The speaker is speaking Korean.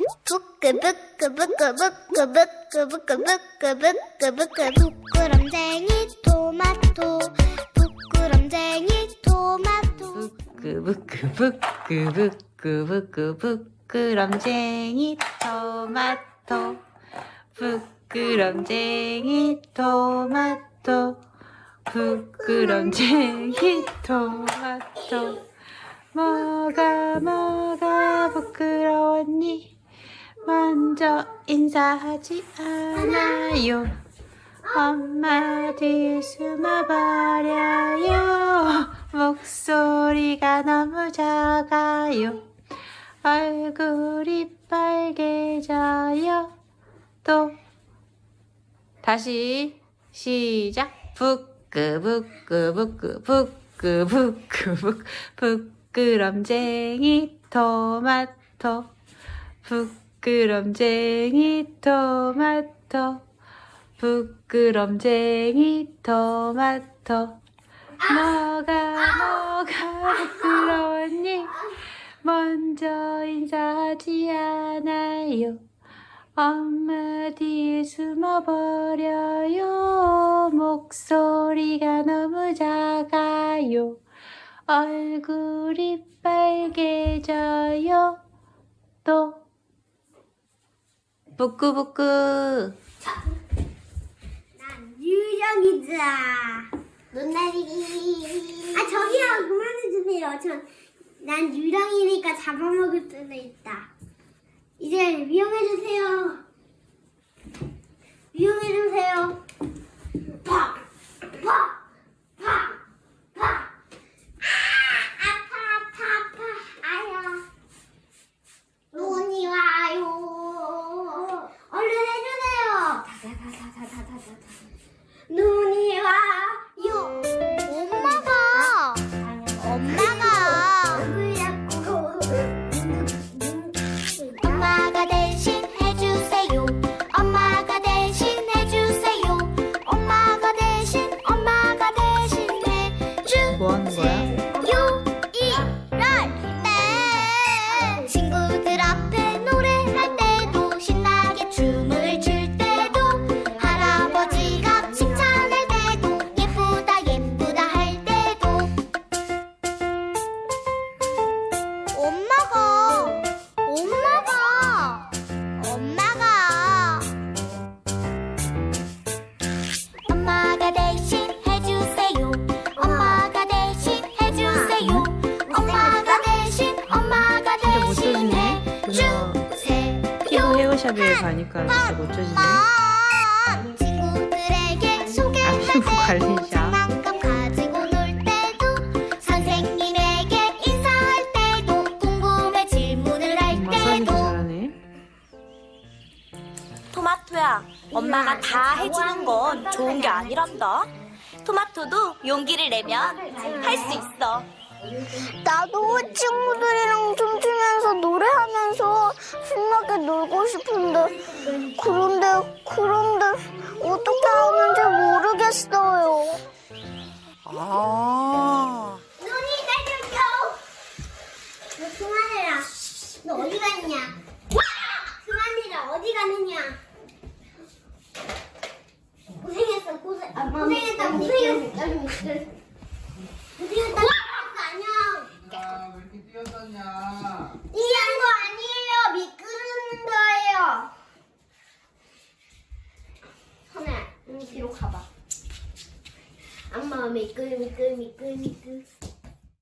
부끄부끄부끄부끄부끄부끄부끄부끄부끄 부끄럼쟁이 토마토 부끄럼쟁이 토마토. 부끄부끄부끄부끄부끄 부끄럼쟁이 토마토 부끄럼쟁이 토마토 부끄럼쟁이 토마토. 뭐가 뭐가 부끄러웠니 먼저 인사하지 않아요. 엄마 뒤에 숨어버려요. 목소리가 너무 작아요. 얼굴이 빨개져요. 또 다시 시작. 부끄부끄부끄 부끄부끄부끄. 부끄럼쟁이 토마토. 부끄 럼쟁이 토마토 부끄럼쟁이 토마토 뭐가 뭐가 부끄러웠니? 먼저 인사하지 않아요. 엄마 뒤에 숨어버려요. 목소리가 너무 작아요. 얼굴이 빨개져요. 또 부끄부끄. 난 유령이다. 눈나리기 아 저기요. 그만해 주세요. 전난 유령이니까 잡아먹을 수도 있다. 이제 미용해주세요. 미용해 Não, 헤어샵에 가니까 진짜. 엄마 친구들에게 소개할 피부 관리샵. 때도 장난감 가지고 놀 때도 선생님에게 인사할 때도 궁금해 질문을 할 마사지도 때도 잘하네. 토마토야, 엄마가 다 해주는 건 좋은 게 아니란다. 토마토도 용기를 내면 할 수 있어. 나도 친구들이랑 춤추면서 노래하면서 신나게 놀고 싶은데 그런데 그런데 어떻게 하는지 모르겠어요. 아. 눈이 내려줘. 너 그만해라. 너 어디 갔냐? 그만해라. 어디 가느냐? 고생했어 고생. 아, 고생했다 고생했어. 고생했다. 안녕. 야, 왜 이렇게 뛰어다냐? 이한 거 아니에요. 미끄러는 거예요. 선우야, 응, 뒤로 가봐. 엄마 미끌 미끌 미끌 미끌.